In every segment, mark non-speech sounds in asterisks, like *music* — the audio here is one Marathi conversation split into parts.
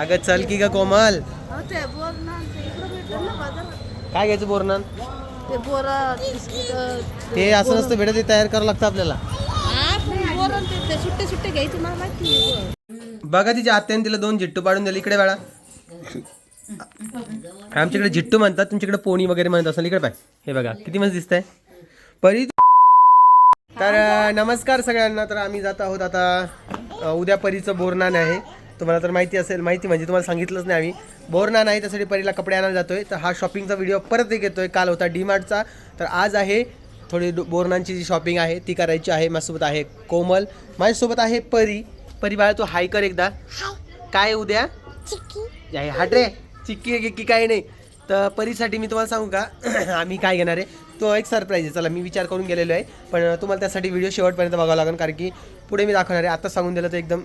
अगं चल की ग कोमल? काय घ्यायचं बोरनान? ते बोरा बिस्किट ते असं नसतं भेटत ते तयार करावं लागतं आपल्याला. पण बोर ते ते सुट्टे सुट्टे घ्यायचे मला माहिती आहे. बघा तिच्या आत्याने तिला दोन जिट्टू पाडून दिले. इकडे बाळा. आमच्याकडे जिट्टू म्हणतात तुमच्याकडे पोणी वगैरे म्हणत असेल. इकडे पाय. हे बघा किती मस्त दिसतंय. परी तर नमस्कार सगळ्यांना. तर आम्ही जात आहोत आता उद्या परीचं बोरनान आहे. तुम्हाला तर माहिती असेल माहिती म्हणजे तुम्हाला सांगितलंच नाही आम्ही. बोरनान आहे त्यासाठी परीला कपडे आणायला जातोय. तर हा शॉपिंगचा व्हिडिओ परत एक येतोय. काल होता डीमार्टचा तर आज आहे थोडी बोरनांची जी शॉपिंग आहे ती करायची आहे. माझ्यासोबत आहे कोमल. माझ्यासोबत आहे परी. परी बाळा तू हाय कर एकदा. काय उद्या? आहे हाट रे. चिक्की आहे की काय नाही. तर परीसाठी मी तुम्हाला सांगू का? *clears throat* आम्ही काय घेणार आहे? तो एक सरप्राईज आहे. चला मी विचार करून गेलेलो आहे. पण तुम्हाला त्यासाठी व्हिडिओ शेवटपर्यंत बघावं लागेल कारण की पुढे मी दाखवणार आहे. आता सांगून दिलं तर एकदम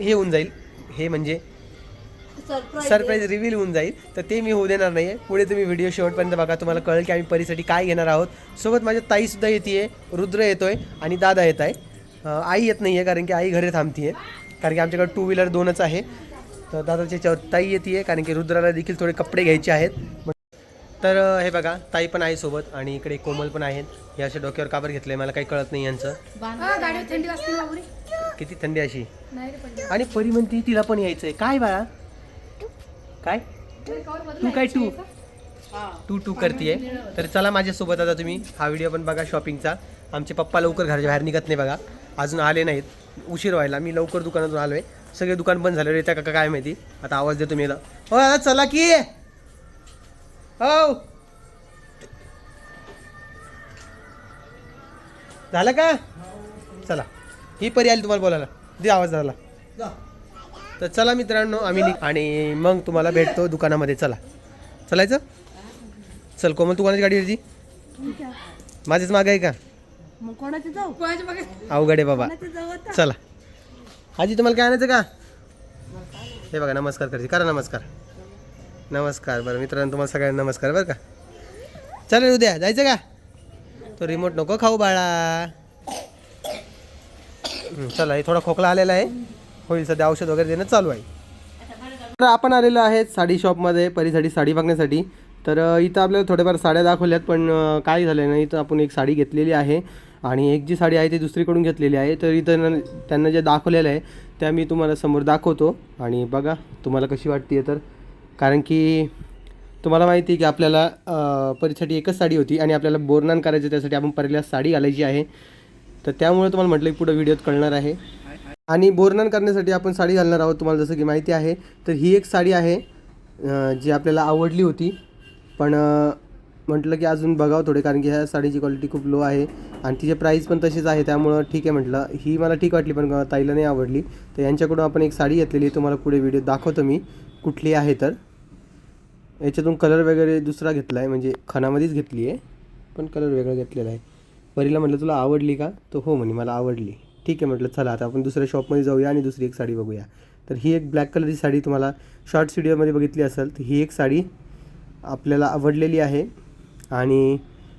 हे होऊन जाईल. हे म्हणजे सरप्राईज रिव्हील होऊन जाईल. तर ते मी होऊ देणार नाही आहे पुढे तुम्ही व्हिडिओ शेवटपर्यंत बघा. तुम्हाला कळेल की आम्ही परीसाठी काय घेणार आहोत. सोबत माझ्या ताईसुद्धा येते रुद्र येतोय आणि दादा येत आहे. आई येत नाही आहे कारण की आई घरी थांबते कारण की आमच्याकडे टू व्हीलर दोनच आहे. तर दादाच्या याच्यावर ताई येते कारण की रुद्राला देखील थोडे कपडे घ्यायचे आहेत. तर हे बघा ताई पण आहे सोबत आणि इकडे कोमल पण आहेत. हे असे डोक्यावर काबर घेतले मला काही कळत नाही यांचं. किती थंडी अशी? नाही रे पण. आणि परी म्हणते तिला पण यायचं आहे काय बाळा? काय? तू काय टू टू टू करतीये. तर चला माझ्यासोबत आता तुम्ही हा व्हिडिओ पण बघा शॉपिंगचा आमचे पप्पा लवकर घराच्या बाहेर निघत नाही बघा. अजून आले नाहीत. उशीर व्हायला. मी लवकर दुकानातून आलो आहे सगळे दुकान बंद झाले. येत्या का काय माहिती? आता आवाज देतो मी. हो दादा चला की. हो. झालं का? चला. ही परी आली तुम्हाला बोलायला. दे आवाज झाला तर चला मित्रांनो आम्ही निघ आणि मग तुम्हाला भेटतो दुकानामध्ये. चला. चलायचं? चल कोमल तू कोणाची गाडी यायची माझीच माग आहे का? मग कोणाचे जाऊ? कोणाचे बघा अवघड आहे बाबा. कोणाचे जाऊ आता? चला. आजी तुम्हाला काय आणायचं का? हे बघा नमस्कार करते. करा नमस्कार. नमस्कार. बरं मित्रांनो तुम्हाला सगळ्यांना नमस्कार बरं का? चल रे उद्या जायचं का? तो रिमोट नको खाऊ बाळा. चला हे थोडा खोकला आलेला आहे. होईल सध्या औषध वगैरे देणं चालू आहे. तर आपण आलेलो आहे साडी शॉपमध्ये परीसाठी साडी बघण्यासाठी. तर इथं आपल्याला थोड्याफार साड्या दाखवल्यात पण काय झालं ना इथं आपण एक साडी घेतलेली आहे. आणि एक जी साडी आहे ती दुसरीकडून घेतलेली आहे. तर इथं त्यांना जे दाखवलेलं आहे त्या मी तुम्हाला समोर दाखवतो. आणि बघा तुम्हाला कशी वाटते तर. कारण की तुम्हाला माहिती आहे की आपल्याला परीसाठी एकच साडी होती. आणि आपल्याला बोरनान करायचं त्यासाठी आपण परीला साडी घालायची आहे. तर त्यामुळे तुम्हाला म्हटलं की पुढं व्हिडिओत कळणार आहे. आणि बोरनान करण्यासाठी आपण साडी घालणार आहोत तुम्हाला जसं की माहिती आहे. तर ही एक साडी आहे जी आपल्याला आवडली होती. पण म्हटलं की अजून बघावं थोडे कारण की ह्या साडीची क्वालिटी खूप लो आहे. आणि तिचे प्राईस पण तशीच आहे त्यामुळं ठीक आहे म्हटलं. ही मला ठीक वाटली पण ताईला नाही आवडली. तर यांच्याकडून आपण एक साडी घेतलेली आहे तुम्हाला पुढे व्हिडिओ दाखवतो मी कुठली आहे तर. याच्यातून कलर वगैरे दुसरा घेतला आहे म्हणजे खणामध्येच घेतली आहे पण कलर वेगळा घेतलेला आहे. परीला म्हटलं तुला आवडली का? तो हो म्हणे मला आवडली. ठीक आहे म्हटलं चला आता आपण दुसऱ्या शॉपमध्ये जाऊया आणि दुसरी एक साडी बघूया. तर ही एक ब्लॅक कलरची साडी तुम्हाला शॉर्ट्स व्हिडिओमध्ये बघितली असेल तर ही एक साडी आपल्याला आवडलेली आहे. आणि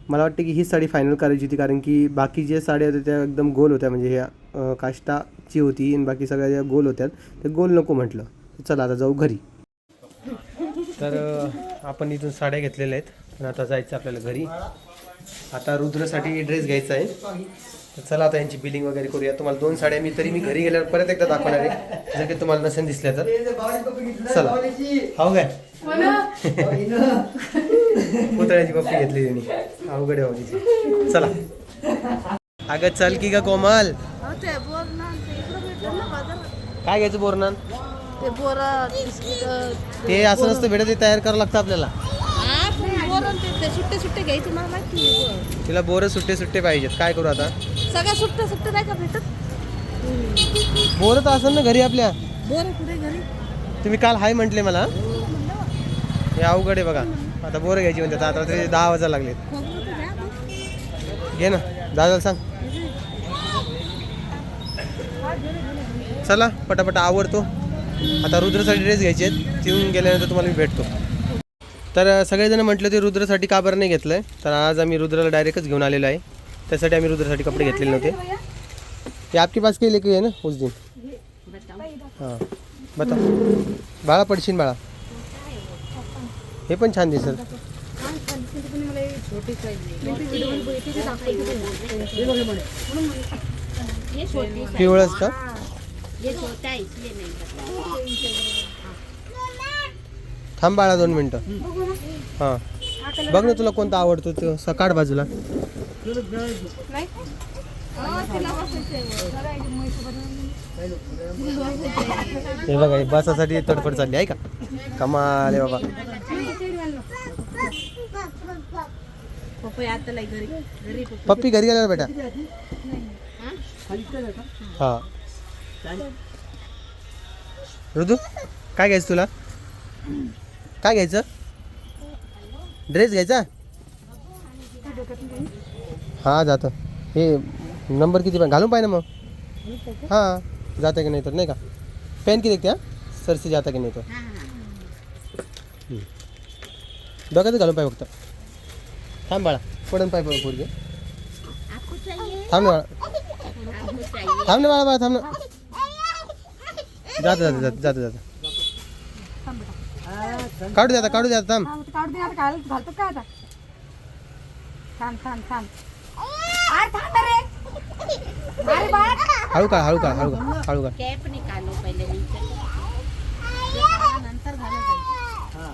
मला वाटतं की ही साडी फायनल करायची होती कारण की बाकी जे साड्या होत्या त्या एकदम गोल होत्या. म्हणजे ह्या काष्टाची होती आणि बाकी सगळ्या ज्या गोल होत्या ते गोल नको म्हटलं. चला आता जाऊ घरी. तर आपण इथून साड्या घेतलेल्या आहेत. पण आता जायचं आपल्याला घरी. आता रुद्रसाठी ड्रेस घ्यायचा आहे. तर चला आता यांची बिलिंग वगैरे करूया. तुम्हाला दोन साड्या मी तरी मी घरी गेल्यावर परत एकदा दाखवणार आहे. जर की तुम्हाला नसेल दिसल्या तर. चला. हो काय? पुतळ्याची पप्पी घेतली त्यांनी अवघड आहे चला. अगं चल की ग कोमल. काय घ्यायचं बोरनान? ते बोरा बिस्किट. ते असं नसतं भेटत ते तयार करावं लागतं आपल्याला. बोर ते ते सुट्टे सुट्टे घ्यायचे मला माहिती आहे. तिला बोरं सुट्टे सुट्टे पाहिजेत. काय करू आता? सगळ्या सुट्टे सुट्टे नाही का भेटत? बोरं तर असेल ना घरी आपल्या. बोर कुठे घरी? तुम्ही काल हाय म्हटले मला. हे अवघड आहे बघा. आता बोरं घ्यायची म्हणतात. आता ते दहा वाजा लागलेत. खोबरं तर द्या मग. घे ना. दादाला सांग. चला पटापट आवडतो आता रुद्रसाठी ड्रेस घ्यायचे आहेत. तिथून गेल्यानंतर तुम्हाला मी भेटतो. तर सगळेजण म्हटलं ते रुद्रसाठी का बरं नाही घेतलं आहे तर आज आम्ही रुद्राला डायरेक्टच घेऊन आलेलो आहे. त्यासाठी आम्ही रुद्रसाठी कपडे घेतलेले नव्हते. ते आपके पास काही लेके आहे ना उस दिन? हां बता बाळा पडशील बाळा. हे पण छान दिसल. छोटी पिवळच का ये छोटा है इसलिए नहीं पता थांब बाळा दोन मिनटं. हां. बघ ना तुला कोणता आवडतो तो. सकाळ बाजूला. हे बघा हे बसासाठी तडफड चालली आहे का? कमाल आहे बाबा. पप्पी घरी. गेला बेटा. हा. ऋतू काय घ्यायचं तुला? काय घ्यायचं? ड्रेस घ्यायचा? हा जातं. हे नंबर किती पण घालून पाहिजे मग. हां जातं की नाही तर नाही का? पेन किती त्या? सरसी जाता की नाही तर. डोक्यातच घालून पाहिजे फक्त. थांब बाळा पडून पाय पोरगे. थांब ना बाळा. थांब ना बाळा बाळा थांब ना. जातं जातं जातं जातं जातं. काढू द्या आता काढू द्या आता थांब. काढू दे आता घाल घालतो काय आता? छान छान छान अरे थांब ना रे. अरे बाळा. हळू काढ हळू काढ हळू काढ हळू कैप निकालो पहले नीचे नंतर घाला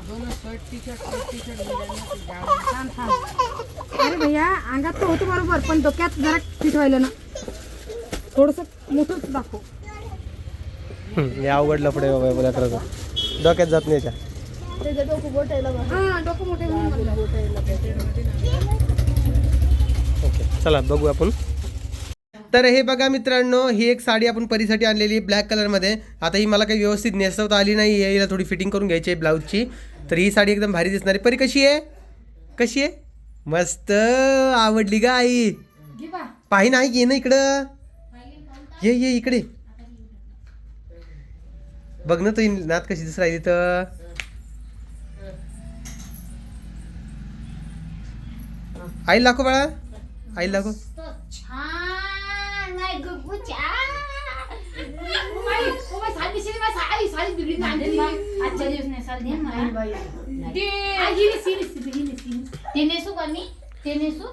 दोनों shirt T shirt shirt T shirt छान छान अरे भैया अंगात तर होतं बरोबर पण डोक्यात जरा फिट व्हायला ना. थोडस मोठंच दाखव. हम्म, हे अवघड लफडे बाबा बोला खरं तर. डोक्यात जात नाही याच्या. हा डोकं मोठे. ओके चला बघू आपण. तर हे बघा मित्रांनो ही एक साडी आपण परीसाठी आणलेली ब्लॅक कलरमध्ये. आता ही मला काही व्यवस्थित नेसवता आली नाही आहे. हिला थोडी फिटिंग करून घ्यायची आहे ब्लाऊजची. तर ही साडी एकदम भारी दिसणार आहे. परी कशी आहे? कशी आहे? मस्त आवडली का आई. घे बा. पाही नाही ये ना इकडं? ये ये इकडे. बघ ना तू नात कशी दिसत राहिली तर. आई लाखो बाळा. आई लाखो.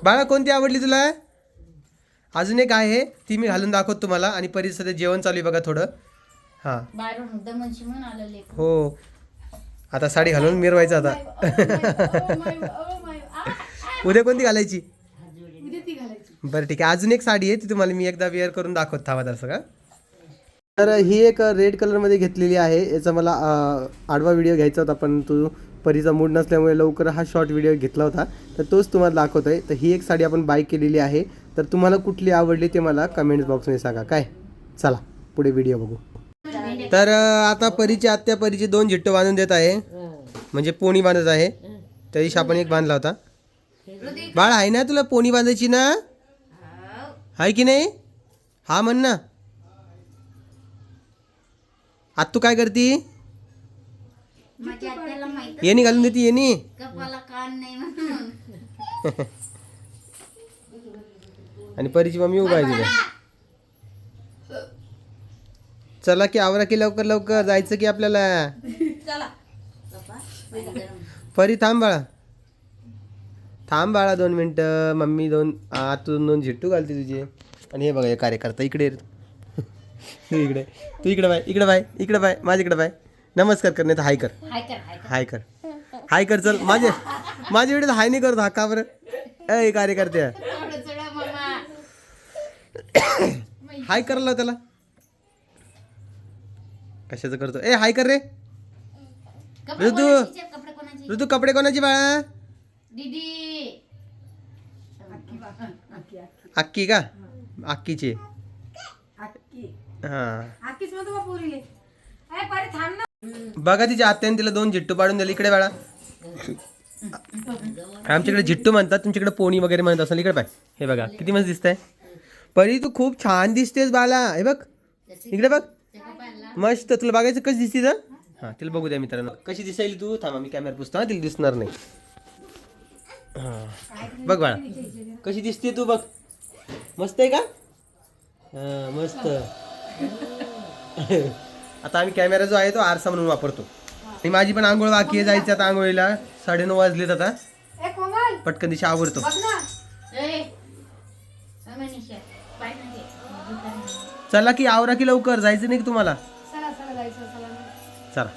बाळा कोणती आवडली तुला? अजून एक आहे ती मी घालून दाखवतो तुम्हाला आणि परिसरात जेवण चालू आहे बघा थोडं. हां. हो. आता साडी घालून मिरवायचं आता. उद्या कोणती घालायची? बरं ठीक आहे. अजून एक साडी आहे ती तुम्हाला मी एकदा वेअर करून दाखवत थांबा तर सगळं तर ही एक रेड कलरमध्ये घेतलेली आहे. याचा मला आडवा व्हिडिओ घ्यायचा होता पण तू परीचा मूड नसल्यामुळे लवकर हा शॉर्ट व्हिडिओ घेतला होता. तर तोच तुम्हाला दाखवतो आहे तर ही एक साडी आपण बाय केलेली आहे. तर तुम्हाला कुठली आवडली ते मला कमेंट्स बॉक्समध्ये सांगा. काय? चला पुढे व्हिडिओ बघू. तर आता परीची आत्या परीची दोन झिट्टो बांधून देत आहे. म्हणजे पोणी बांधत आहे. त्या दिवशी आपण एक बांधला होता. बाळ आहे ना तुला पोणी बांधायची ना? आहे की नाही? हा म्हण ना. आता तू काय करती? येणी घालून देते येणी. आणि परीची मम्मी उभा आहे तिथे. चला की आवरा की लवकर लवकर. जायचं की आपल्याला. परी थांब बाळा. थांब बाळा दोन मिनटं. मम्मी दोन आतून दोन झिट्टू घालते तुझे. आणि हे बघा हे कार्यकर्ता इकडे. *laughs* तू इकडे. तू इकडे बाय इकडे बाय इकडे बाय माझ्याकडे बाय. नमस्कार कर. नाही तर हाय कर. हाय कर. हाय कर चल. माझे माझ्या व्हिडिओ हाय नाही करतो हा का बरं. ए कार्यकर्ते. *coughs* हाय करायला त्याला. कशाचं करतो? ए हाय कर रे. ऋतू. ऋतू कपडे कोणाची बाळा? अक्की का? अक्कीची हां. बघा तिच्या आत्याने तिला दोन झिट्टू पाडून दिले. इकडे बाळा. आमच्याकडे झिट्टू म्हणतात तुमच्याकडे पोणी वगैरे म्हणत असेल. इकडे पाय. हे बघा किती मस्त दिसतंय. परी तू खूप छान दिसतेस बाळा. हे बघ. इकडे बघ. मस्त. तुला बघायचं कशी दिसते तर हां तिला बघू द्या मित्रांनो. कशी दिसायली तू? थांबा मी कॅमेरा पुसतो हा. तिला दिसणार नाही. बघ बाळा कशी दिसते तू बघ. मस्त आहे का? हां मस्त. आता आम्ही कॅमेरा जो आहे तो आरसा म्हणून वापरतो. आणि माझी पण आंघोळ बाकी आहे जायचं आता आंघोळीला. साडेनऊ वाजलेत आता. ए कोमल. पटकन दिशा आवडतो बघ ना. चला की आवरा की लवकर. जायचं नाही की तुम्हाला? चला चला जायचं चला चला.